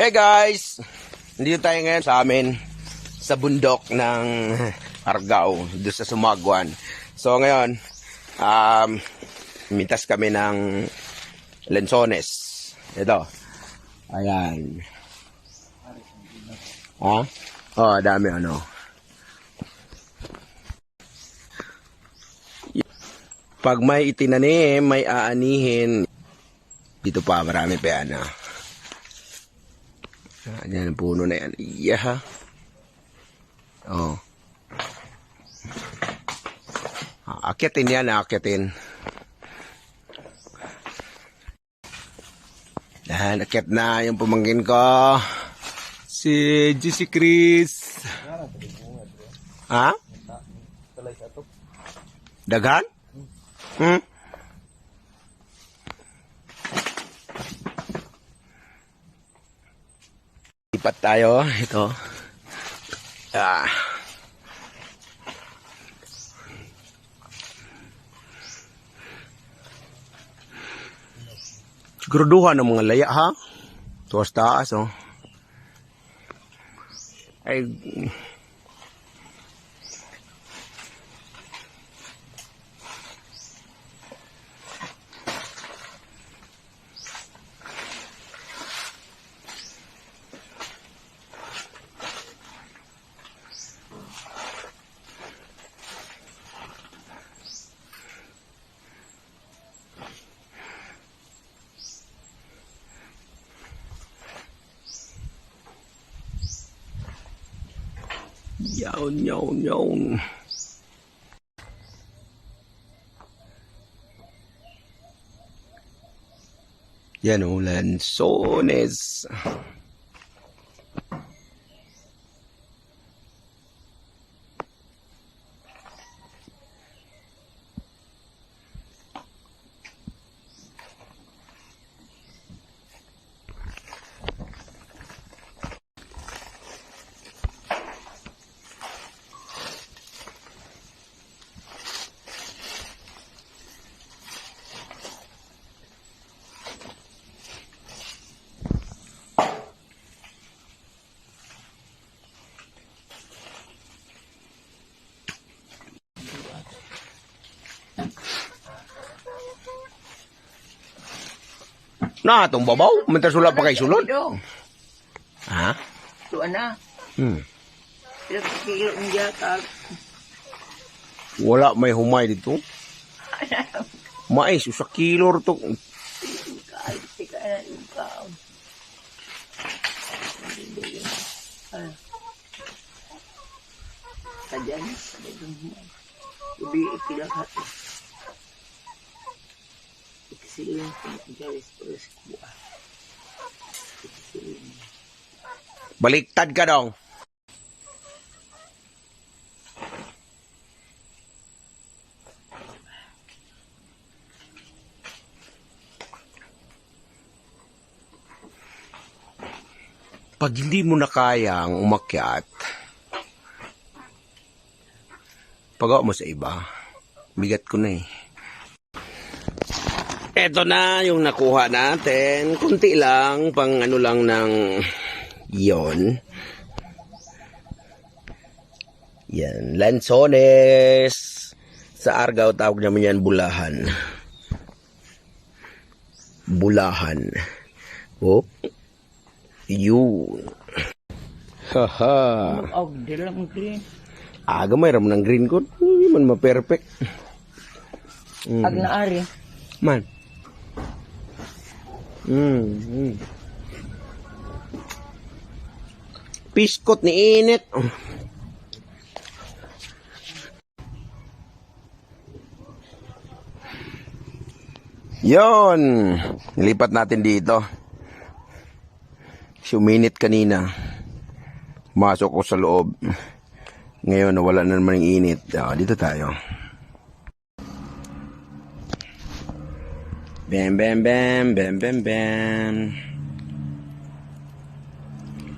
Hey guys! Nandito tayo ngayon sa amin sa bundok ng Argao, doon sa Sumagwan. So ngayon, um, mintas kami ng lensones. Ito. Ayan. Ha? Oh, dami ano. Pag may itinanim, may aanihin. Dito pa, marami pa yan. ah. Ayan ang puno na yan. Yeah. Oh. Ah, Akyatin yan, akyatin. Yan, akyat na yung pamangkin ko. Si Jesse Chris. Ha? Daghan? Hmm? Lipat tayo. Ito. Ah. Siguraduhan ng mga laya ha. Tuwas taas oh. Ay. 要尿尿。Yanulan Sones. You know, Na, itong babaw. Mantas wala pa kay sulod. Ha? tuwa na. Hmm. Ilang kilo niya tag. Wala may humay dito. Mais, sa kilo to. Ah. Kadyan, Ubi ikilang hati. Pero sa kuwa. Ikisiling. Baliktad ka dong. Pag hindi mo na kayang umakyat, pagawa mo sa iba. Bigat ko na eh. Eto na yung nakuha natin. Kunti lang, pang ano lang ng yon. Yan, lansones. Sa Argao, tawag naman yan bulahan. Bulahan. Oh. Yun. Haha. Oh, di lang green. Aga may ram ng green code. Hindi man ma-perfect. Mm. Ag naari. Man. Mm, mm. Piskot ni init. Yon, nilipat natin dito. Suminit kanina. Masok ko sa loob. Ngayon, nawala na naman yung init. Ah, dito tayo. Bam, bam, bam, bam, bam, bam.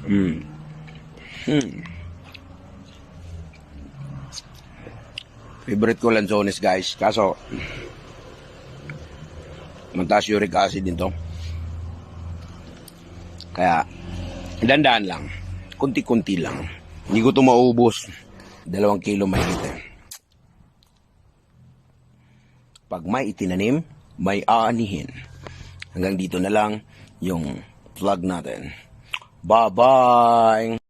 Hmm. Hmm. Favorite ko lanzones, guys. Kaso, mataas uric acid din to. Kaya, Dandan lang. Kunti-kunti lang. Hindi ko ito maubos. Dalawang kilo may eh. Pag may itinanim, may aanihin. Hanggang dito na lang yung vlog natin. Bye-bye!